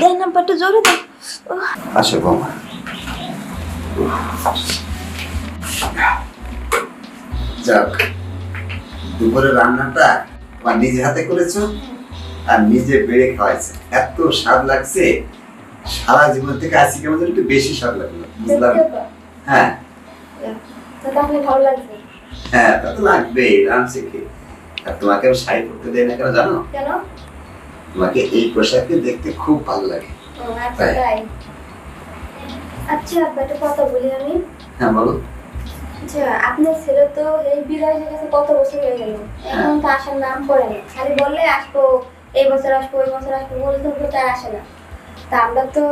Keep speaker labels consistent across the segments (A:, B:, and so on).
A: দেন নাম্বারটা জোরে দেন
B: আসো বৌমা যাক দুপুরে রান্নাটা তোমার নিজে হাতে করেছ আর নিজে বেড়ে খাওয়াইছে। এত স্বাদ লাগছে সারা জীবন থেকে আজকে কেমন একটু বেশি স্বাদ লাগল বুঝলাম? হ্যাঁ। হ্যাঁ তা তো লাগবেই রান শিখে আর তোমাকে আমি শাড়ি পরতে দেয় না কেন জানো?
C: কেন?
B: তোমাকে এই পোশাকে দেখতে খুব ভালো লাগে।
C: আচ্ছা
B: তাই।
C: আচ্ছা আব্বা একটা কথা বলি আমি।
B: হ্যাঁ বলো।
C: আচ্ছা আপনার ছেলে তো এই কাছে কত বছর হয়ে গেল? এখন তো আসার নাম করে না। খালি বললে আসব এই বছর আসব ওই বছর আসব বলে তো তার আসে না। তা আমরা তো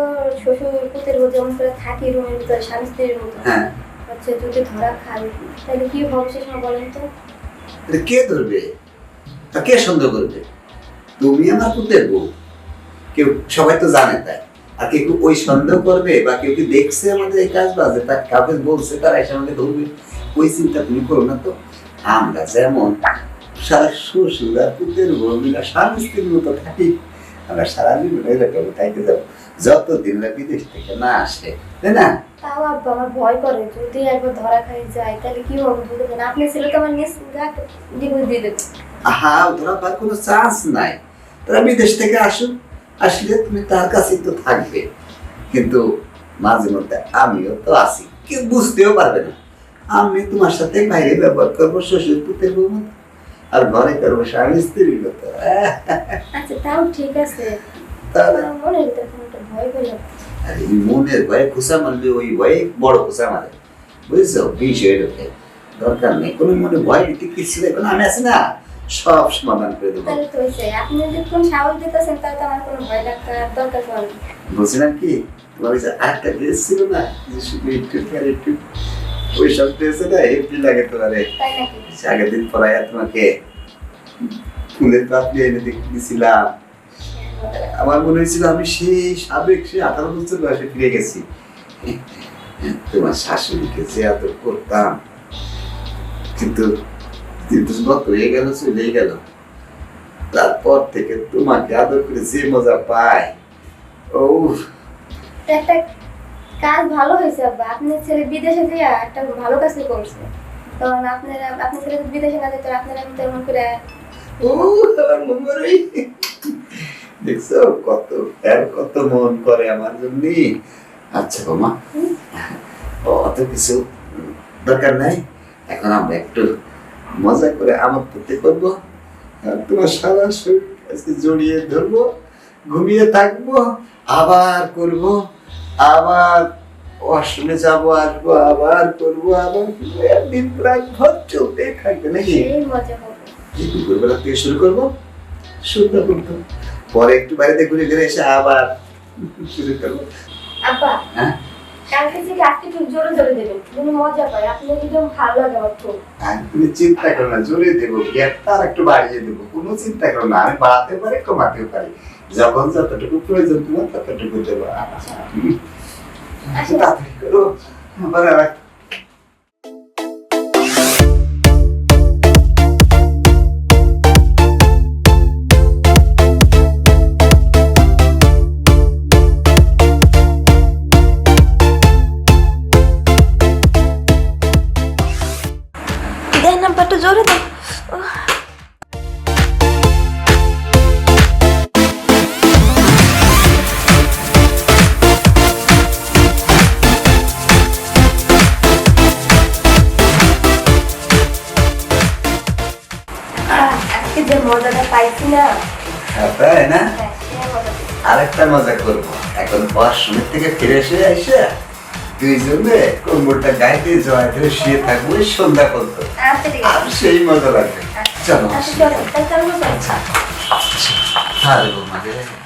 C: শ্বশুর পুতের মধ্যে যেমন করে থাকি রুমের ভিতরে স্বামী স্ত্রীর মতো।
B: হ্যাঁ।
C: হচ্ছে যদি ধরা তাহলে কি হবে সে সময় বলেন তো?
B: কে ধরবে? তা কে সন্দেহ করবে? তুমি আমার পুতের বউ কেউ সবাই তো জানে তাই। আর কেউ ওই সন্দেহ করবে বা কেউ কি দেখছে আমাদের এই কাজ বাজে তা কাউকে বলছে তারা এসে আমাকে ধরবে। ওই চিন্তা তুমি করো না তো। আমরা যেমন সারা শ্বশুর আর পুতের বউ মিলা স্বামী স্ত্রীর মতো থাকি আমরা সারাদিন এরকম থাকতে যাব। যতদিন না বিদেশ থেকে না আসে তাই না?
C: তাও আব্বা আমার ভয় করে। যদি একবার ধরা খাই যায় তাহলে কি হবে আপনি ছেলে তো আমার দিয়ে দেবে
B: আহা ধরা কোনো চান্স নাই। তারা বিদেশ থেকে আসুক আসলে তুমি তার কাছেই তো থাকবে। কিন্তু মাঝে মধ্যে আমিও তো আছি কেউ বুঝতেও পারবে না। আমি তোমার সাথে বাইরে ব্যবহার করব শ্বশুর পুতের বউ আর ঘরে করব স্বামী স্ত্রীর মতো।
C: আচ্ছা তাও ঠিক আছে। মনের ভয়
B: খুশা মারলে ওই ভয়ে বড় খুশা মারে। বুঝছ? বিষ দরকার নেই কোনো মনে ভয় কিছু নেই। আমি আছি না। সব সমাধান করে দেবো।
C: তাহলে তো আপনি যদি সাহস দিতেছেন তাহলে আমার কোনো ভয় লাগতার দরকার পড়ে না।
B: কি তোমার যে ড্রেস ছিল না যে শুধু একটু আর একটু ওই সব ড্রেসে না হেপি লাগে তোমারে। সে আগের দিন পরাইয়া তোমাকে ফুলের পাপড়ি এনে দিয়েছিলাম আমার মনে হয়েছিল আমি সেই সাবেক সেই আঠারো বছর বয়সে ফিরে গেছি। তোমার শাশুড়িকে যে এত করতাম। কিন্তু হয়ে গেল চলেই গেল। তারপর থেকে তোমাকে আদর করে যে মজা পায়। ও
C: একটা কাজ ভালো হয়েছে আব্বা। আপনার ছেলে বিদেশে থেকে একটা ভালো কাজ করছে। কারণ আপনারা আপনার ছেলে যদি বিদেশে না যেত আপনারা আমি তেমন করে
B: ও আমার দেখছ কত আর কত মন করে আমার জন্য। আচ্ছা বাবা অত কিছু দরকার নাই। এখন আমরা একটু মজা করে আমার করতে করব আর তোমার সারা শরীর আজকে জড়িয়ে ধরবো ঘুমিয়ে থাকব আবার করব আবার অষ্টমে যাব আসব আবার করব আবার একদিন প্রায় ঘর চলতে থাকবে নাকি? দুপুরবেলা থেকে শুরু করব? সন্ধ্যা পর্যন্ত। পরে একটু বাড়িতে ঘুরে ঘুরে এসে আবার শুরু করব।
C: আব্বা
B: হ্যাঁ?
C: কালকে থেকে আজকে একটু জোরে জোরে দেবেন। যেন মজা পায় আপনি একদম ভালো লাগে আমার খুব।
B: তুমি চিন্তা করো না জোরে দেবো গ্যাপটা আর একটু বাড়িয়ে দেবো কোনো চিন্তা করো না আমি বাড়াতে পারি কমাতেও পারি। যখন যতটুকু প্রয়োজন তোমার ততটুকু দেবো।
C: আচ্ছা।
B: তাড়াতাড়ি করো আবার
C: মজাটা পাইছি না।
B: তাই না?
C: হ্যাঁ।
B: আরেকটা মজা করব। এখন পড়াশোনা থেকে ফিরে এসে এসে দুইজনে কোমরটা গায়ে দিয়ে জয় ধরে শুয়ে থাকব সন্ধ্যা
C: আচ্ছা
B: আর সেই মজা লাগবে। চলো।
C: আচ্ছা চলো